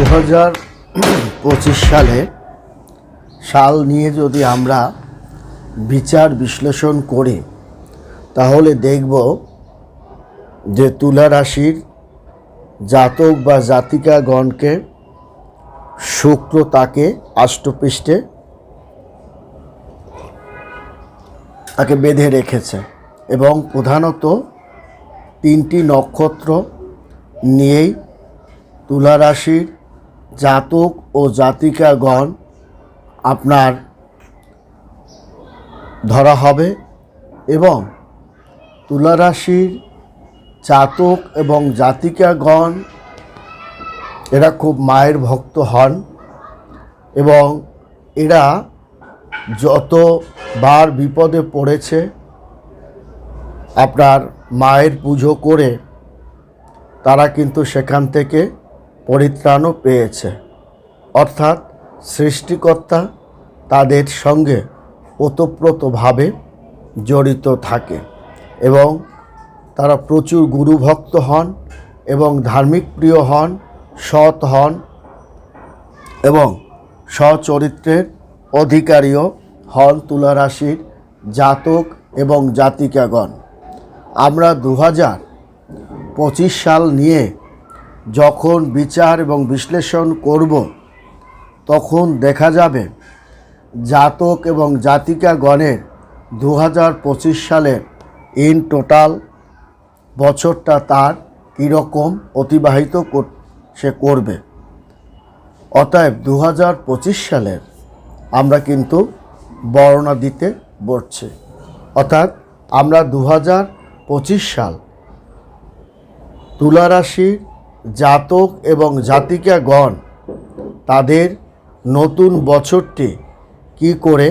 দু হাজার পঁচিশ সালে সাল নিয়ে যদি আমরা বিচার বিশ্লেষণ করি, তাহলে দেখব যে তুলা রাশির জাতক বা জাতিকাগণকে শুক্র তাকে আষ্টপৃষ্ঠে তাকে বেঁধে রেখেছে এবং প্রধানত তিনটি নক্ষত্র নিয়েই তুলা রাশির জাতক ও জাতিকাগণ আপনার ধরা হবে এবং তুলা রাশির জাতক এবং জাতিকাগণ, এরা খুব মায়ের ভক্ত হন এবং এরা যতবার বিপদে পড়েছে, আপনার মায়ের পুজো করে তারা কিন্তু সেখান থেকে পরিত্রাণও পেয়েছে। অর্থাৎ সৃষ্টিকর্তা তাদের সঙ্গে ওতপ্রোতভাবে জড়িত থাকে এবং তারা প্রচুর গুরুভক্ত হন এবং ধার্মিক প্রিয় হন, সৎ হন এবং সচরিত্রের অধিকারীও হন তুলা রাশির জাতক এবং জাতিকাগণ। আমরা দু হাজার পঁচিশ সাল নিয়ে যখন বিচার এবং বিশ্লেষণ করব, তখন দেখা যাবে জাতক এবং জাতিকাগণের দু হাজার পঁচিশ সালের ইন টোটাল বছরটা তার কীরকম অতিবাহিত সে করবে। অতএব দু হাজার পঁচিশ সালের আমরা কিন্তু বর্ণনা দিতে বসছি। অর্থাৎ আমরা দু হাজার পঁচিশ সাল তুলা রাশির জাতক এবং জাতিকাগণ তাদের নতুন বছরটি কি করে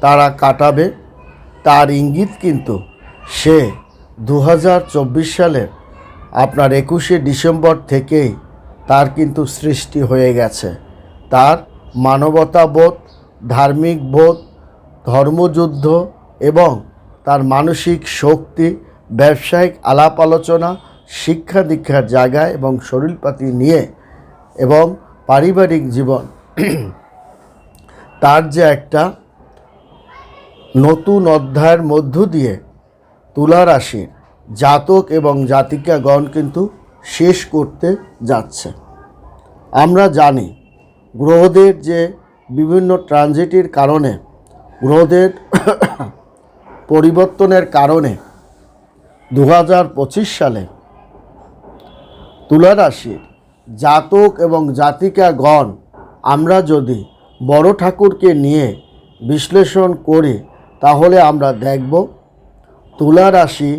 তারা কাটাবে তার ইঙ্গিত কিন্তু সে দু সালের আপনার একুশে ডিসেম্বর থেকেই তার কিন্তু সৃষ্টি হয়ে গেছে। তার মানবতাবোধ, ধার্মিক বোধ, ধর্মযুদ্ধ এবং তার মানসিক শক্তি, ব্যবসায়িক আলাপ আলোচনা শিক্ষা দীক্ষার জায়গায় এবং শরীরপাতি নিয়ে এবং পারিবারিক জীবন। তার যে একটা নতুন অধ্যায়ের মধ্য দিয়ে তুলা রাশির জাতক এবং জাতিকাগণ কিন্তু শেষ করতে যাচ্ছে। আমরা জানি, গ্রহদের যে বিভিন্ন ট্রানজিটের কারণে, গ্রহদের পরিবর্তনের কারণে দু হাজার পঁচিশ সালে তুলা রাশির জাতক এবং জাতিকাগণ, আমরা যদি বড় ঠাকুরকে নিয়ে বিশ্লেষণ করি, তাহলে আমরা দেখব তুলা রাশি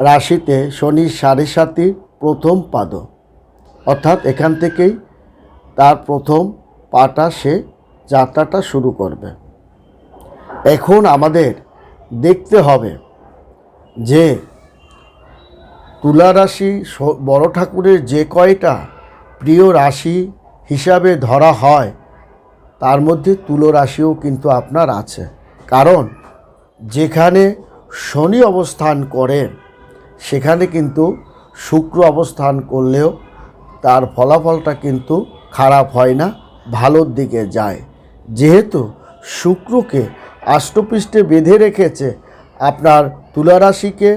রাশিতে শনির সাড়ে সাতি প্রথম পাদ। অর্থাৎ এখান থেকেই তার প্রথম পাটা সে যাত্রাটা শুরু করবে। এখন আমাদের দেখতে হবে যে তুলা রাশি বড় ঠাকুরের যে কয়টা প্রিয় রাশি হিসাবে ধরা হয়, তার মধ্যে তুলো রাশিও কিন্তু আপনার আছে। কারণ যেখানে শনি অবস্থান করেন সেখানে কিন্তু শুক্র অবস্থান করলেও তার ফলাফলটা কিন্তু খারাপ হয় না, ভালোর দিকে যায়। যেহেতু শুক্রকে আষ্টপৃষ্ঠে বেঁধে রেখেছে আপনার তুলা রাশিকে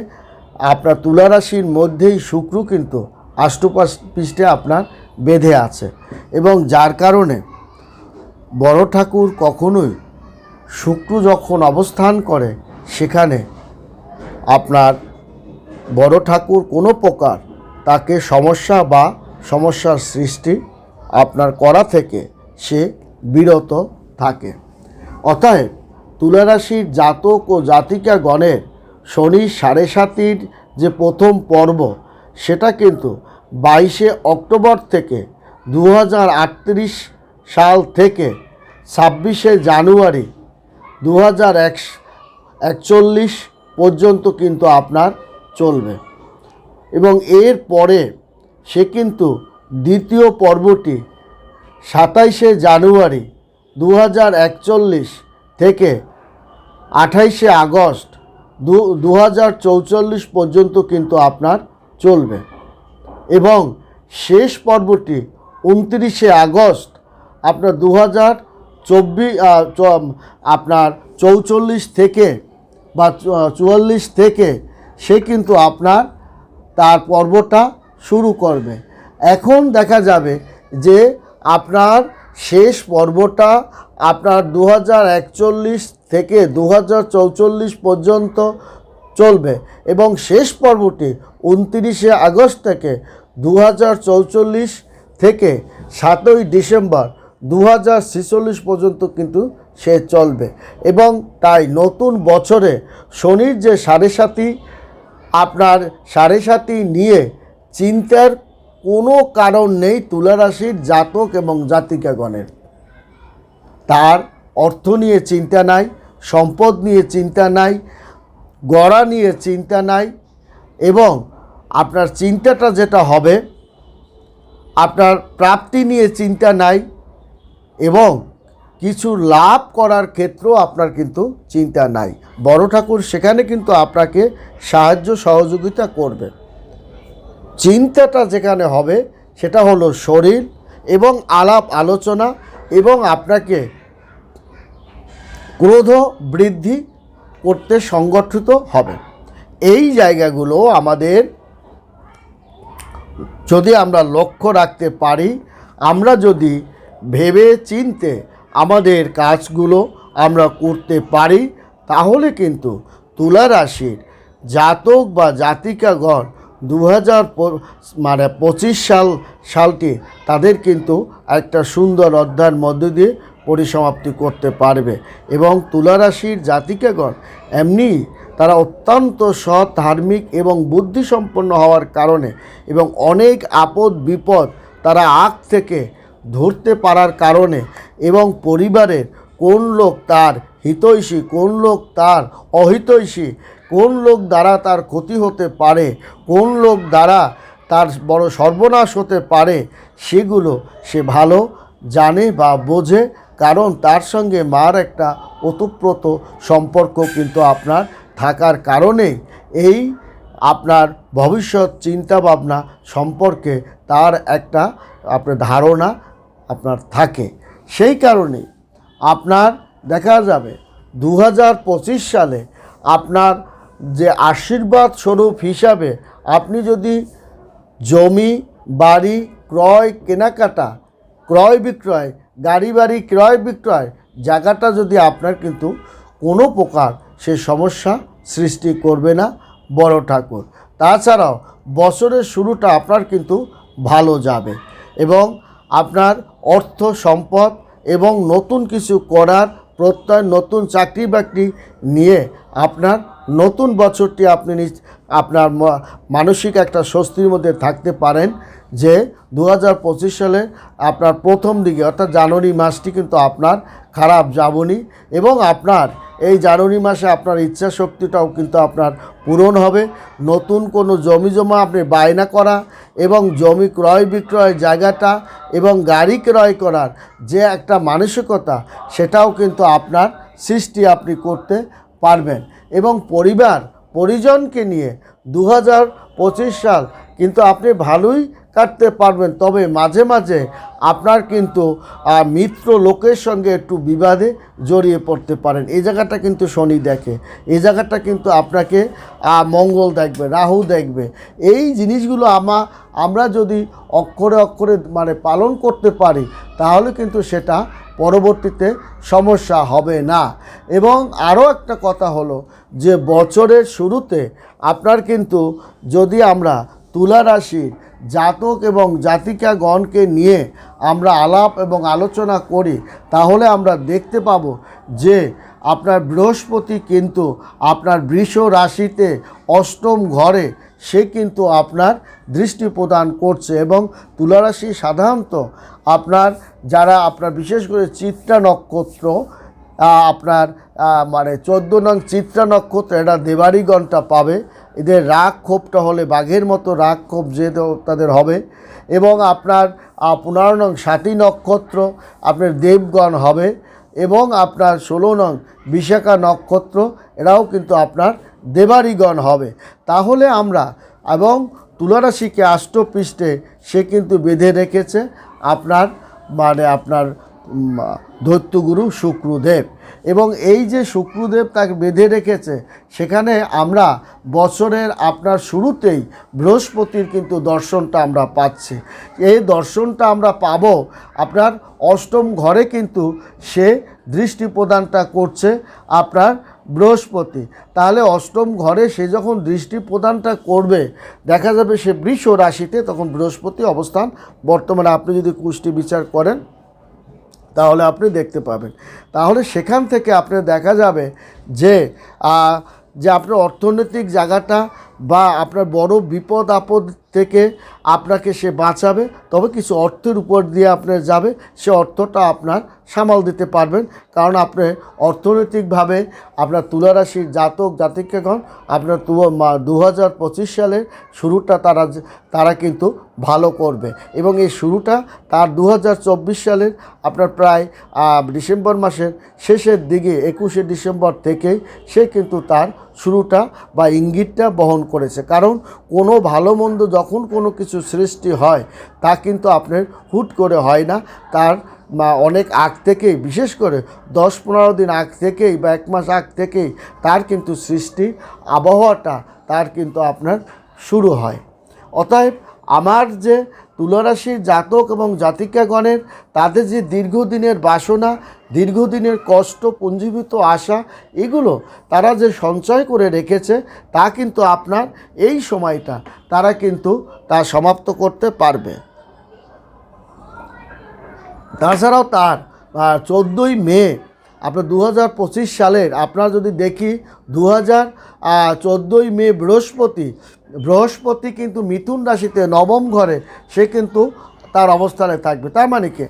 আপনার তুলা রাশির মধ্যেই শুক্র কিন্তু আষ্টপাশ পৃষ্ঠে আপনার বেঁধে আছে এবং যার কারণে বড় ঠাকুর কখনোই শুক্র যখন অবস্থান করে, সেখানে আপনার বড় ঠাকুর কোনো প্রকার তাকে সমস্যা বা সমস্যার সৃষ্টি আপনার করা থেকে সে বিরত থাকে। অতএব তুলারাশির জাতক ও জাতিকা গণের শনির সাড়ে সাতির যে প্রথম পর্ব, সেটা কিন্তু বাইশে অক্টোবর থেকে দু হাজার আটত্রিশ সাল থেকে ছাব্বিশে জানুয়ারি দু একচল্লিশ পর্যন্ত কিন্তু আপনার চলবে। এবং এর পরে সে কিন্তু দ্বিতীয় পর্বটি সাতাইশে জানুয়ারি দু হাজার একচল্লিশ থেকে আঠাইশে আগস্ট দু পর্যন্ত কিন্তু আপনার চলবে। এবং শেষ পর্বটি উনত্রিশে আগস্ট আপনার দু হাজার চব্বিশ আপনার চৌচল্লিশ থেকে বা চুয়াল্লিশ থেকে সে কিন্তু আপনার তার পর্বটা শুরু করবে। এখন দেখা যাবে যে আপনার শেষ পর্বটা আপনার দু থেকে দু পর্যন্ত চলবে এবং শেষ পর্বটি উনতিরিশে আগস্ট থেকে দু থেকে সাতই ডিসেম্বর দু হাজার ছেচল্লিশ পর্যন্ত কিন্তু সে চলবে। এবং তাই নতুন বছরে শনির যে সাড়ে সাতি, আপনার সাড়ে সাতি নিয়ে চিন্তার কোনো কারণ নেই তুলা রাশির জাতক এবং জাতিকাগণের। তার অর্থ নিয়ে চিন্তা নাই, সম্পদ নিয়ে চিন্তা নাই, গড়া নিয়ে চিন্তা নাই এবং আপনার চিন্তাটা যেটা হবে, আপনার প্রাপ্তি নিয়ে চিন্তা নাই এবং কিছু লাভ করার ক্ষেত্রেও আপনার কিন্তু চিন্তা নাই। বড় ঠাকুর সেখানে কিন্তু আপনাকে সাহায্য সহযোগিতা করবে। চিন্তাটা যেখানে হবে সেটা হলো শরীর এবং আলাপ আলোচনা এবং আপনাকে ক্রোধ বৃদ্ধি করতে সংগঠিত হবে। এই জায়গাগুলো আমাদের যদি আমরা লক্ষ্য রাখতে পারি, আমরা যদি ভেবে চিনতে আমাদের কাজগুলো আমরা করতে পারি, তাহলে কিন্তু তুলা রাশির জাতক বা জাতিকাগণ দু হাজার মানে পঁচিশ সাল, সালটি তাদের কিন্তু একটা সুন্দর অধ্যায়ের মধ্য দিয়ে পরিসমাপ্তি করতে পারবে। এবং তুলা রাশির জাতিকাগণ, এমনি তারা অত্যন্ত সৎ, ধার্মিক এবং বুদ্ধিসম্পন্ন হওয়ার কারণে এবং অনেক আপদ বিপদ তারা আগ থেকে ধরতে পারার কারণে এবং পরিবারের কোন লোক তার হিতৈষী, কোন লোক তার অহিতৈষী, কোন লোক দ্বারা তার ক্ষতি হতে পারে, কোন লোক দ্বারা তার বড় সর্বনাশ হতে পারে, সেগুলো সে ভালো জানে বা বোঝে। কারণ তার সঙ্গে মার একটা ওতপ্রোত সম্পর্ক কিন্তু আপনার থাকার কারণে এই আপনার ভবিষ্যৎ চিন্তা ভাবনা সম্পর্কে তার একটা আপনার ধারণা আপনার থাকে। সেই কারণে আপনার দেখা যাবে দু হাজার পঁচিশ সালে আপনার যে আশীর্বাদ স্বরূপ হিসাবে আপনি যদি জমি, বাড়ি, ক্রয়, কেনাকাটা, ক্রয় বিক্রয় গাড়ি বাড়ি ক্রয় বিক্রয় জায়গাটা যদি আপনার কিন্তু কোনো প্রকার সে সমস্যা সৃষ্টি করবে না, বড় ঠাকুর। তাছাড়াও বছরের শুরুটা আপনার কিন্তু ভালো যাবে এবং আপনার অর্থ সম্পদ এবং নতুন কিছু করার প্রত্যয়, নতুন চাকরি বাকরি নিয়ে আপনার নতুন বছরটি আপনি আপনার মানসিক একটা স্বস্তির মধ্যে থাকতে পারেন। যে দু হাজার পঁচিশ সালে আপনার প্রথম দিকে, অর্থাৎ জানুয়ারি মাসটি কিন্তু আপনার খারাপ যাবনি এবং আপনার এই জানুয়ারি মাসে আপনার ইচ্ছা শক্তিটাও কিন্তু আপনার পূরণ হবে। নতুন কোনো জমি জমা আপনি বায়না করা এবং জমি ক্রয় বিক্রয় জায়গাটা এবং গাড়ি ক্রয় করার যে একটা মানসিকতা, সেটাও কিন্তু আপনার সৃষ্টি আপনি করতে পারবেন। এবং পরিবার, পরিজনকে নিয়ে দু হাজার পঁচিশ সাল কিন্তু আপনি ভালোই কাটতে পারবেন। তবে মাঝে মাঝে আপনার কিন্তু মিত্র লোকের সঙ্গে একটু বিবাদে জড়িয়ে পড়তে পারেন। এই জায়গাটা কিন্তু শনি দেখে। এই জায়গাটা কিন্তু আপনাকে মঙ্গল দেখবে, রাহু দেখবে। এই জিনিসগুলো আমা, আমরা যদি অক্ষরে অক্ষরে মানে পালন করতে পারি, তাহলে কিন্তু সেটা পরবর্তীতে সমস্যা হবে না। এবং আরও একটা কথা হলো যে, বছরের শুরুতে আপনার কিন্তু যদি আমরা তুলা রাশির জাতক এবং জাতিকাগণকে নিয়ে আমরা আলাপ এবং আলোচনা করি, তাহলে আমরা দেখতে পাবো যে আপনার বৃহস্পতি কিন্তু আপনার বৃষ রাশিতে অষ্টম ঘরে, সে কিন্তু আপনার দৃষ্টি প্রদান করছে এবং তুলারাশি সাধারণত আপনার যারা, আপনার বিশেষ করে চিত্রা নক্ষত্র আপনার মানে চোদ্দ নং চিত্রা নক্ষত্র এরা দেবারিগণটা পাবে। এদের রাগ ক্ষোভটা হলে বাঘের মতো রাগ ক্ষোভ যে তাদের হবে। এবং আপনার পনেরো নং ষাটি নক্ষত্র আপনার দেবগণ হবে। এবং আপনার ষোলো নং বিশাখা নক্ষত্র, এরাও কিন্তু আপনার দেবারিগণ হবে। তাহলে আমরা, এবং তুলারাশিকে আষ্টপৃষ্ঠে সে কিন্তু বেঁধে রেখেছে। আপনার মানে আপনার দৈত্যগুরু শুক্রদেব। এবং এই যে শুক্রদেব তাকে বেঁধে রেখেছে, সেখানে আমরা বছরের আপনার শুরুতেই বৃহস্পতির কিন্তু দর্শনটা আমরা পাচ্ছি। এই দর্শনটা আমরা পাব আপনার অষ্টম ঘরে কিন্তু সে দৃষ্টি প্রদানটা করছে আপনার বৃহস্পতি। তাহলে অষ্টম ঘরে সে যখন দৃষ্টি প্রদানটা করবে, দেখা যাবে সে বৃষ রাশিতে তখন বৃহস্পতি অবস্থান বর্তমানে। আপনি যদি কুষ্টি বিচার করেন তাহলে আপনি দেখতে পাবেন। তাহলে সেখান থেকে আপনার দেখা যাবে যে যে আপনার অর্থনৈতিক জায়গাটা বা আপনার বড় বিপদ আপদ থেকে আপনাকে সে বাঁচাবে, তবে কিছু অর্থের উপর দিয়ে আপনার যাবে, সে অর্থটা আপনার সামাল দিতে পারবেন। কারণ আপনি অর্থনৈতিকভাবে আপনার তুলারাশির জাতক, জাতিকাগণ, আপনার দু হাজার পঁচিশ সালের শুরুটা তারা তারা কিন্তু ভালো করবে। এবং এই শুরুটা তার দু হাজার চব্বিশ সালের আপনার প্রায় ডিসেম্বর মাসের শেষের দিকে, একুশে ডিসেম্বর থেকেই সে কিন্তু তার শুরুটা বা ইঙ্গিতটা বহন করেছে। কারণ কোনো ভালো মন্দ যখন কোনো কিছু সৃষ্টি হয়, তা কিন্তু আপনার হুট করে হয় না। তার অনেক আগ থেকেই, বিশেষ করে দশ পনেরো দিন আগ থেকেই বা এক মাস আগ থেকেই তার কিন্তু সৃষ্টি আবহাওয়াটা তার কিন্তু আপনার শুরু হয়। অতএব আমার যে তুলারাশির জাতক এবং জাতিকাগণের তাদের যে দীর্ঘদিনের বাসনা, দীর্ঘদিনের কষ্ট, পুঞ্জীভূত আশা, এগুলো তারা যে সঞ্চয় করে রেখেছে, তা কিন্তু আপনার এই সময়টা তারা কিন্তু তা সমাপ্ত করতে পারবে। তাছাড়াও তার চোদ্দোই মে, আপনার দু হাজার পঁচিশ সালের, আপনার যদি দেখি দু হাজার মে বৃহস্পতি বৃহস্পতি কিন্তু মিথুন রাশিতে নবম ঘরে, সে কিন্তু তার অবস্থানে থাকবে। তার মানে কি?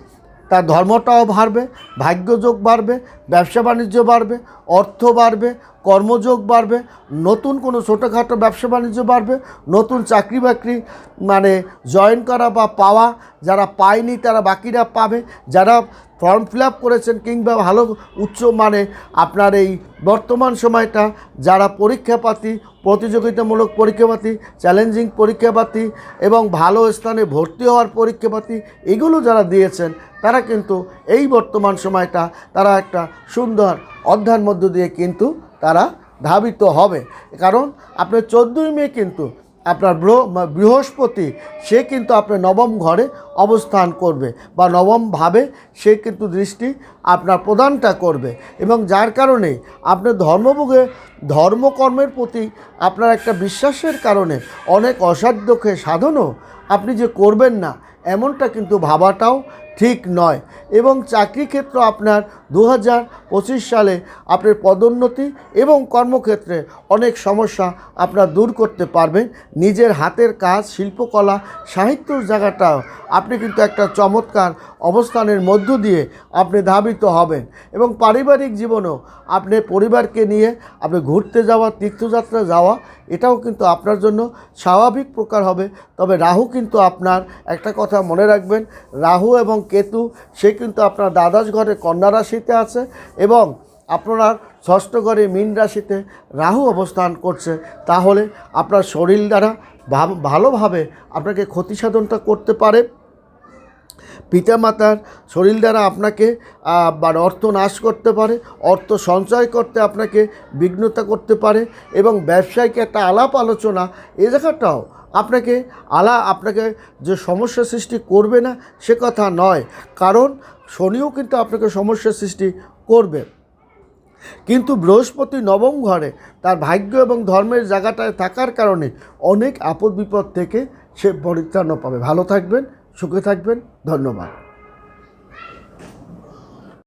তার ধর্মটাও বাড়বে, ভাগ্যযোগ বাড়বে, ব্যবসা বাণিজ্য বাড়বে, অর্থ বাড়বে, কর্মযোগ বাড়বে, নতুন কোনো ছোটোখাটো ব্যবসা বাণিজ্য বাড়বে, নতুন চাকরি বাকরি মানে জয়েন করা বা পাওয়া যারা পায়নি তারা বাকিরা পাবে, যারা ফর্ম ফিল করেছেন কিংবা ভালো উচ্চ মানে আপনার এই বর্তমান সময়টা, যারা পরীক্ষাপাতি, প্রতিযোগিতামূলক পরীক্ষাপাতি চ্যালেঞ্জিং পরীক্ষাপাতি এবং ভালো স্থানে ভর্তি হওয়ার পরীক্ষাপাতি এগুলো যারা দিয়েছেন, তারা কিন্তু এই বর্তমান সময়টা তারা একটা সুন্দর অধ্যায়ের মধ্য দিয়ে কিন্তু তারা ধাবিত হবে। কারণ আপনার চোদ্দোই মে কিন্তু আপনার বৃহ- বৃহস্পতি, সে কিন্তু আপনার নবম ঘরে অবস্থান করবে বা নবমভাবে সে কিন্তু দৃষ্টি আপনার প্রদানটা করবে এবং যার কারণে আপনার ধর্মভোগে, ধর্মকর্মের প্রতি আপনার একটা বিশ্বাসের কারণে অনেক অসাধ্যকে সাধনও আপনি যে করবেন না এমনটা কিন্তু ভাবাটাও ঠিক নয়। এবং চাকরি ক্ষেত্র আপনার দু হাজার পঁচিশ সালে আপনার পদোন্নতি এবং কর্মক্ষেত্রে অনেক সমস্যা আপনার দূর করতে পারবেন। নিজের হাতের কাজ, শিল্পকলা সাহিত্যর জায়গাটাও আপনি কিন্তু একটা চমৎকার অবস্থানের মধ্য দিয়ে আপনি ধাবিত হবেন। এবং পারিবারিক জীবনেও আপনি পরিবারকে নিয়ে আপনি ঘুরতে যাওয়া, তীর্থযাত্রা যাওয়া, এটাও কিন্তু আপনার জন্য স্বাভাবিক প্রকার হবে। তবে রাহু কিন্তু আপনার একটা কথা মনে রাখবেন। রাহু এবং কেতু, সে কিন্তু আপনার দ্বাদশ ঘরে কন্যা রাশিতে আছে এবং আপনার ষষ্ঠ ঘরে মীন রাশিতে রাহু অবস্থান করছে। তাহলে আপনার শরীর দ্বারা ভাব- ভালোভাবে আপনাকে ক্ষতিসাধনটা করতে পারে। পিতামাতার শরীর দ্বারা আপনাকে বা অর্থ নাশ করতে পারে, অর্থ সঞ্চয় করতে আপনাকে বিঘ্নতা করতে পারে এবং ব্যবসায়িক একটা আলাপ আলোচনা এ জায়গাটাও আপনাকে আলা, আপনাকে যে সমস্যা সৃষ্টি করবে না সে কথা নয়। কারণ শনিও কিন্তু আপনাকে সমস্যা সৃষ্টি করবে। কিন্তু বৃহস্পতি নবম ঘরে তার ভাগ্য এবং ধর্মের জায়গাটায় থাকার কারণে অনেক আপদ বিপদ থেকে সে পরিত্রাণ পাবে। ভালো থাকবেন সুখে থাকবেন ধন্যবাদ।